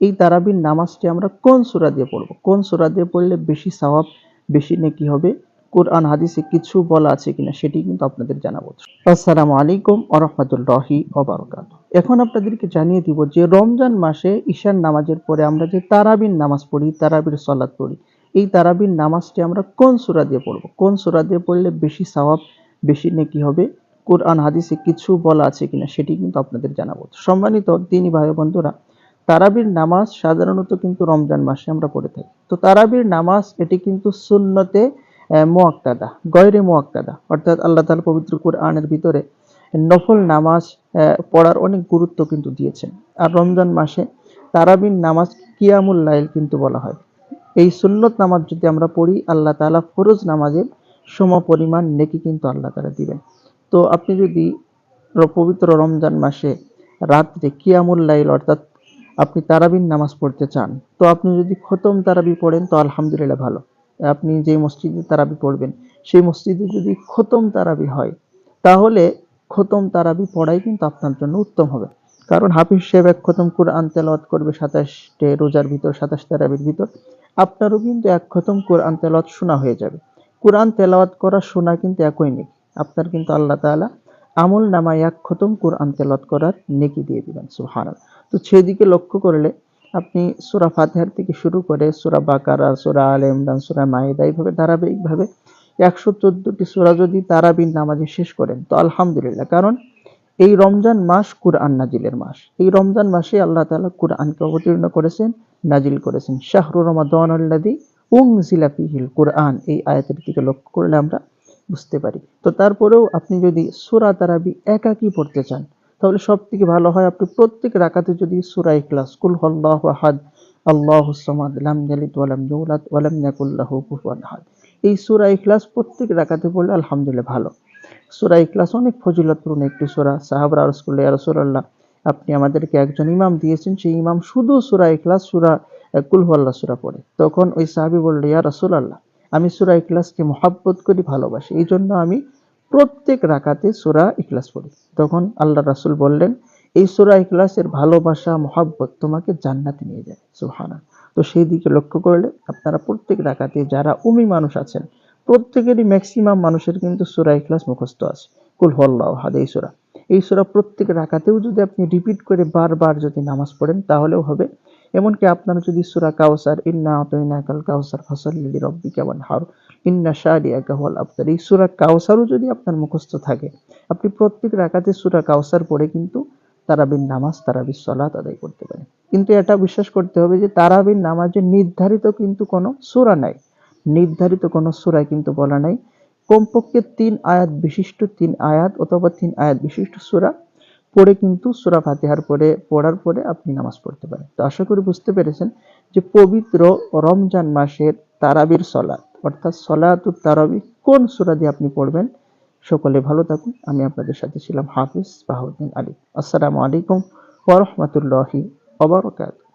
এই তারাবির নামাজটি আমরা কোন সূরা দিয়ে পড়ব? কোন সূরা দিয়ে পড়লে বেশি সওয়াব, বেশি নেকি হবে? কোরআন, হাদিসে কিছু বলা আছে কিনা সেটি কিন্তু আপনাদের জানাব। আসসালামু আলাইকুম ওয়া বারাকাতুহু। এখন আপনাদেরকে জানিয়ে দিব যে রমজান মাসে ঈশান নামাজের পরে আমরা যে তারাবির নামাজ পড়ি, তারাবির সলাদ পড়ি, এই তারাবির নামাজটি আমরা কোন সূরা দিয়ে পড়ব? কোন সূরা দিয়ে পড়লে বেশি সওয়াব, বেশি নেকি হবে? কোরআন, হাদিসে কিছু বলা আছে কিনা সেটি কিন্তু আপনাদের জানাব। সম্মানিত দিনী ভাই বন্ধুরা তারাবির নামাজ সাধারণত কিন্তু রমজান মাসে আমরা পড়ে থাকি। তো তারাবির নামাজ, এটি কিন্তু সুন্নতে মোয়াক্কাদা, গয়রে মোয়াক্কাদা। অর্থাৎ আল্লাহ তাআলা পবিত্র কোরআনের ভিতরে নফল নামাজ পড়ার অনেক গুরুত্ব কিন্তু দিয়েছেন। আর রমজান মাসে তারাবির নামাজ কিয়ামুল লাইল কিন্তু বলা হয়। এই সুন্নত নামাজ যদি আমরা পড়ি, আল্লাহ তাআলা ফরজ নামাজের সম পরিমাণ নেকি কিন্তু আল্লাহ তালা দিবেন। তো আপনি যদি পবিত্র রমজান মাসে রাত্রে কিয়ামুল লাইল, অর্থাৎ আপনি তারাবির নামাজ পড়তে চান, তো আপনি যদি খতম তারাবি পড়েন, তো আলহামদুলিল্লাহ ভালো। আপনি যে মসজিদে তারাবি পড়বেন, সেই মসজিদে যদি খতম তারাবি হয়, তাহলে খতম তারাবি পড়াই কিন্তু আপনার জন্য উত্তম হবে। কারণ হাফিজ সাহেব এক খতম কোরআন তেলাওয়াত করবে সাতাশটে রোজার ভিতর, সাতাশ তারাবির ভিতর, আপনারও কিন্তু এক খতম কোরআন তেলাওয়াত শোনা হয়ে যাবে। কোরআন তেলাওয়াত করা শোনা কিন্তু একই নেই আপনার কিন্তু আল্লাহ তাআলা আমল নামায় এক খতম কোরআন তেলাওয়াত করার নেকি দিয়ে দিবেন, সুবহানাল্লাহ। তো সেদিকে লক্ষ্য করলে আপনি সূরা ফাতিহার থেকে শুরু করে সূরা বাকারা, সূরা আলে ইমরান, সূরা মাইদা এইভাবে ধারাবাহিকভাবে একশো চোদ্দটি সূরা যদি তারাবির নামাজে শেষ করেন, তো আলহামদুলিল্লাহ। কারণ এই রমজান মাস কুরআন নাজিলের মাস। এই রমজান মাসে আল্লাহ তাআলা কুরআনকে অবতীর্ণ করেছেন, নাজিল করেছেন। শাহরু রমাদান আল্লাযী উনজিলা ফীহিল কুরআন। এই আয়াতের দিকে লক্ষ্য করলে আমরা বুঝতে পারি। তো তারপরেও আপনি যদি সূরা তারাবি একাকী পড়তে চান তাহলে সব থেকে ভালো হয় আপনি প্রত্যেক রাকাতে যদি সূরা ইখলাস কুল সামাদ লাম ইয়ালিদ ওয়া লাম ইউলাদ ওয়া লাম ইয়াকুল কুফুয়ান আহাদ। এই সূরা প্রত্যেক পড়লে আলহামদুলিল্লাহ ভালো। সূরা অনেক ফজিলতপূর্ণ একটি সূরা। সাহাবারা আরজ ইয়া আপনি আমাদেরকে একজন ইমাম দিয়েছেন সেই ইমাম শুধু সূরা ইখলাস সুরা আহ, কুল হুয়াল্লাহ পড়ে। তখন ওই সাহাবী বলল ইয়া রাসূলুল্লাহ আমি সূরা ইখলাসকে মহাব্বত করি ভালোবাসি। এই জন্য আমি প্রত্যেক রাকাতে সূরা ইখলাস পড়ি। তখন আল্লাহ রাসূল বললেন, এই সূরা ইখলাসের ভালোবাসা, মহাব্বত তোমাকে জান্নাতে নিয়ে যায় সুবহানাল্লাহ। তো সেই দিকে লক্ষ্য করলে আপনারা প্রত্যেক রাকাতে যারা উমি মানুষ আছেন, প্রত্যেকেরই ম্যাক্সিমাম মানুষের কিন্তু সূরা ইখলাস মুখস্থ আছে। কুল হুয়াল্লাহু আহাদ, এই সূরা। এই সূরা প্রত্যেক রাকাতেও যদি আপনি রিপিট করে বারবার যদি নামাজ পড়েন, তাহলেও হবে। এমনকি আপনারা যদি সুরা কাউসার ইন্না আতাইনাকাল কাউসার ফাসাল্লি লিরাব্বিকা ওয়ানহার। ইন্না শারিয়াকা হুয়াল আবতার এই সূরা কাউসারও যদি আপনার মুখস্থ থাকে, আপনি প্রত্যেক রাকাতে সূরা কাউসার পড়ে কিন্তু তারাবির নামাজ, তারাবির সলাত আদায় করতে পারেন। কিন্তু এটা বিশ্বাস করতে হবে যে তারাবির নামাজের নির্ধারিত কিন্তু কোনো সূরা নাই। নির্ধারিত কোনো সূরা কিন্তু বলা নাই। কমপক্ষে তিন আয়াত বিশিষ্ট তিন আয়াত অথবা তিন আয়াত বিশিষ্ট সূরা পড়ে কিন্তু সূরা ফাতিহার পরে পড়ার পরে আপনি নামাজ পড়তে পারেন। তো আশা করি বুঝতে পেরেছেন যে পবিত্র রমজান মাসের তারাবির সলাত অর্থাৎ সলাতুত তারাবি। কোন সুরাদি দিয়ে আপনি পড়বেন? সকলে ভালো থাকুন। আমি আপনাদের সাথে ছিলাম হাফিজ বাহাউদ্দিন আলী। আসসালামু আলাইকুম ওয়া রাহমাতুল্লাহি ওয়া বারাকাতুহু।